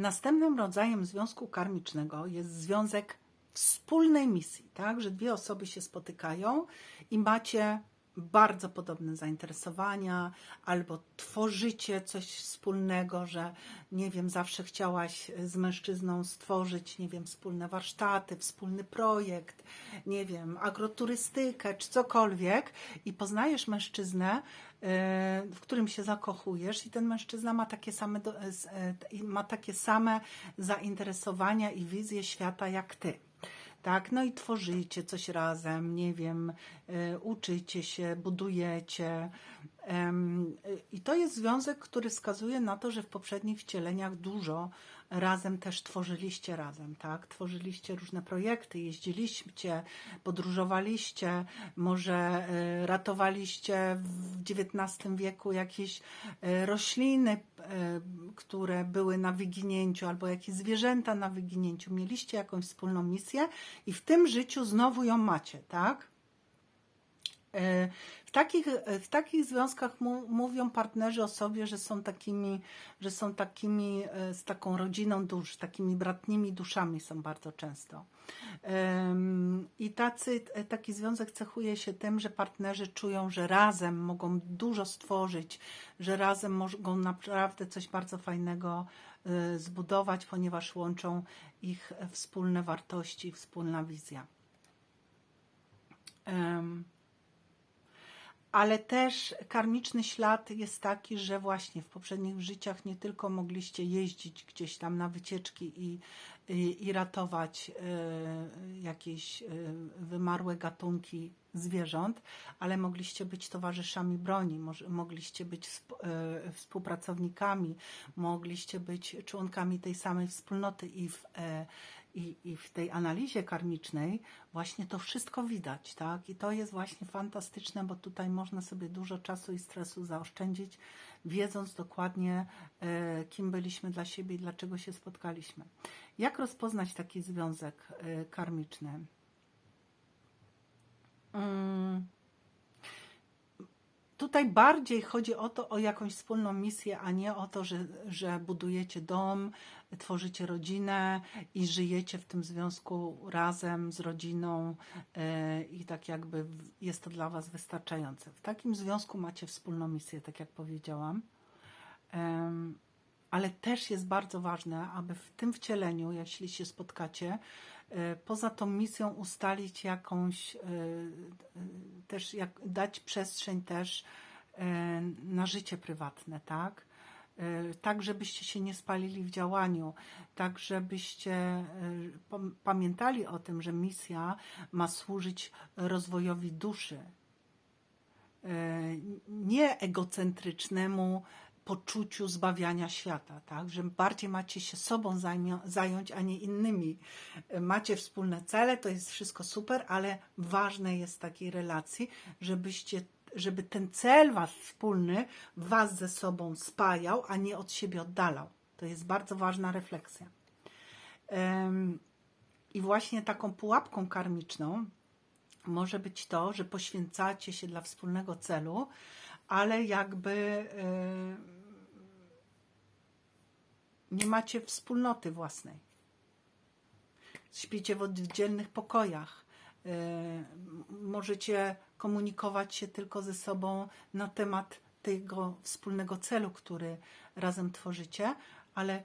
Następnym rodzajem związku karmicznego jest związek wspólnej misji, tak? Że dwie osoby się spotykają i macie bardzo podobne zainteresowania, albo tworzycie coś wspólnego, że nie wiem, zawsze chciałaś z mężczyzną stworzyć, nie wiem, wspólne warsztaty, wspólny projekt, nie wiem, agroturystykę czy cokolwiek i poznajesz mężczyznę, e, w którym się zakochujesz i ten mężczyzna ma takie same, e, ma takie same zainteresowania i wizję świata jak ty. Tak, no i tworzycie coś razem, nie wiem, y, uczycie się, budujecie. Y, I to jest związek, który wskazuje na to, że w poprzednich wcieleniach dużo razem też tworzyliście razem, tak? Tworzyliście różne projekty, jeździliście, podróżowaliście, może y, ratowaliście w XIX wieku jakieś y, rośliny, y, które były na wyginięciu, albo jakieś zwierzęta na wyginięciu. Mieliście jakąś wspólną misję i w tym życiu znowu ją macie, tak? E, W takich, w takich związkach mówią partnerzy o sobie, że są takimi, że są takimi e, z taką rodziną dusz, takimi bratnimi duszami są bardzo często. I tacy, e, taki związek cechuje się tym, że partnerzy czują, że razem mogą dużo stworzyć, że razem mogą naprawdę coś bardzo fajnego e, zbudować, ponieważ łączą ich wspólne wartości, wspólna wizja. Ale też karmiczny ślad jest taki, że właśnie w poprzednich życiach nie tylko mogliście jeździć gdzieś tam na wycieczki i, i, i ratować e, jakieś e, wymarłe gatunki zwierząt, ale mogliście być towarzyszami broni, mogliście być sp- e, współpracownikami, mogliście być członkami tej samej wspólnoty i w, e, i, I w tej analizie karmicznej właśnie to wszystko widać, tak? I to jest właśnie fantastyczne, bo tutaj można sobie dużo czasu i stresu zaoszczędzić, wiedząc dokładnie, e, kim byliśmy dla siebie i dlaczego się spotkaliśmy. Jak rozpoznać taki związek e, karmiczny? Mm. Tutaj bardziej chodzi o to, o jakąś wspólną misję, a nie o to, że, że budujecie dom, tworzycie rodzinę i żyjecie w tym związku razem z rodziną e, i tak jakby jest to dla Was wystarczające. W takim związku macie wspólną misję, tak jak powiedziałam. Em, ale też jest bardzo ważne, aby w tym wcieleniu, jeśli się spotkacie, e, poza tą misją ustalić jakąś, e, też jak, dać przestrzeń też e, na życie prywatne, tak? E, Tak, żebyście się nie spalili w działaniu, tak, żebyście e, pam- pamiętali o tym, że misja ma służyć rozwojowi duszy, nie egocentrycznemu poczuciu zbawiania świata, tak? że bardziej macie się sobą zająć, a nie innymi. Macie wspólne cele, to jest wszystko super, ale ważne jest takiej relacji, żebyście, żeby ten cel was wspólny was ze sobą spajał, a nie od siebie oddalał. To jest bardzo ważna refleksja. I właśnie taką pułapką karmiczną może być to, że poświęcacie się dla wspólnego celu, ale jakby e, nie macie wspólnoty własnej. Śpicie w oddzielnych pokojach. M- Możecie komunikować się tylko ze sobą na temat tego wspólnego celu, który razem tworzycie, ale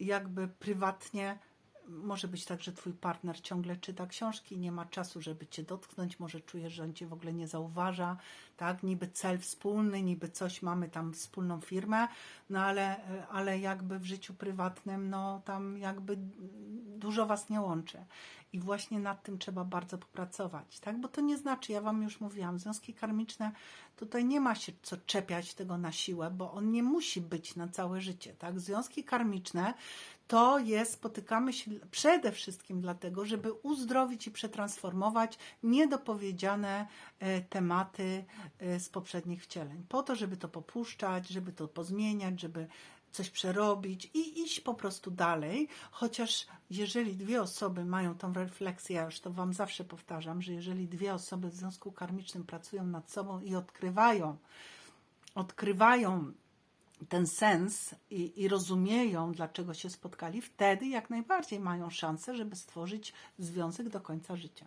jakby prywatnie może być tak, że twój partner ciągle czyta książki, nie ma czasu, żeby cię dotknąć, może czujesz, że on cię w ogóle nie zauważa, tak? Niby cel wspólny, niby coś mamy tam wspólną firmę, no ale, ale jakby w życiu prywatnym, no tam jakby dużo was nie łączy. I właśnie nad tym trzeba bardzo popracować, tak? Bo to nie znaczy, ja wam już mówiłam, związki karmiczne, tutaj nie ma się co czepiać tego na siłę, bo on nie musi być na całe życie, tak? Związki karmiczne to jest, spotykamy się przede wszystkim dlatego, żeby uzdrowić i przetransformować niedopowiedziane e, tematy z poprzednich wcieleń. Po to, żeby to popuszczać, żeby to pozmieniać, żeby coś przerobić i iść po prostu dalej. Chociaż jeżeli dwie osoby mają tą refleksję, ja już to Wam zawsze powtarzam, że jeżeli dwie osoby w związku karmicznym pracują nad sobą i odkrywają, odkrywają ten sens i, i rozumieją, dlaczego się spotkali, wtedy jak najbardziej mają szansę, żeby stworzyć związek do końca życia.